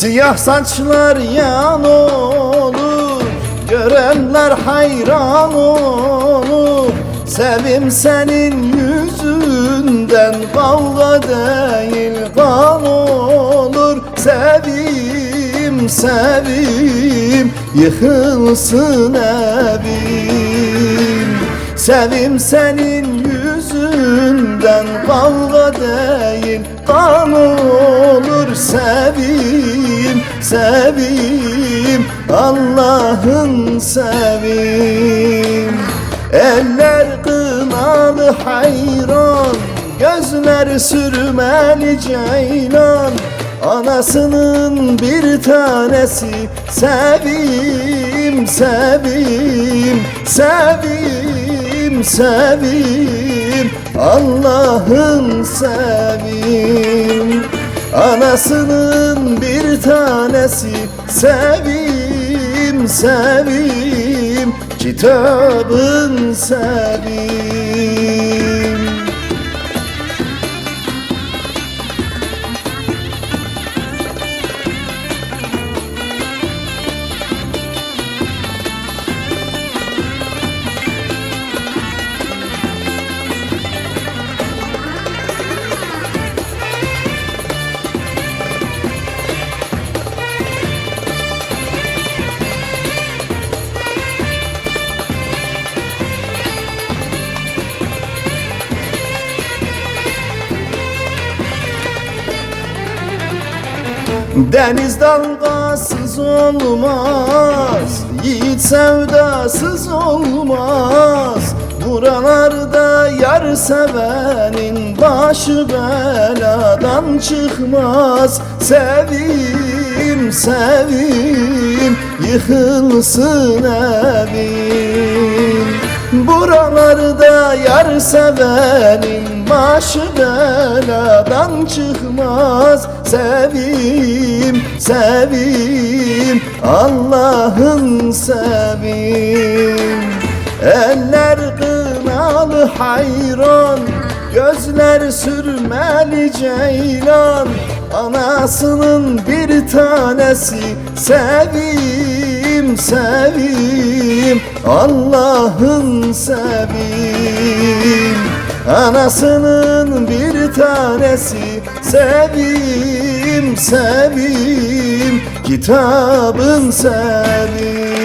Siyah saçlar yan olur Görenler hayran olur. Sevim senin yüzünden Kavga değil kan olur. Sevim sevim Yıkılsın evim. Sevim senin yüzünden Kavga değil kan olur. Sevim sevim Allah'ın sevim. Eller kınalı hayran Gözler sürmeli ceylan. Anasının bir tanesi Sevim, sevim, sevim, sevim. Allah'ın sevim. Anasının bir tanesi Sevim, sevim Kitabın sevim Deniz dalgasız olmaz Yiğit sevdasız olmaz. Buralarda yar sevenin başı beladan çıkmaz. Sevim sevim yıkılsın evim. Buralarda yar sevenin başı beladan çıkmaz. Sevim, sevim, Allah'ın sevim. Eller kınalı hayran Gözler sürmeli ceylan. Anasının bir tanesi Sevim, sevim Allah'ın sevim Anasının bir tanesi. Sevim, sevim Kitabın sevim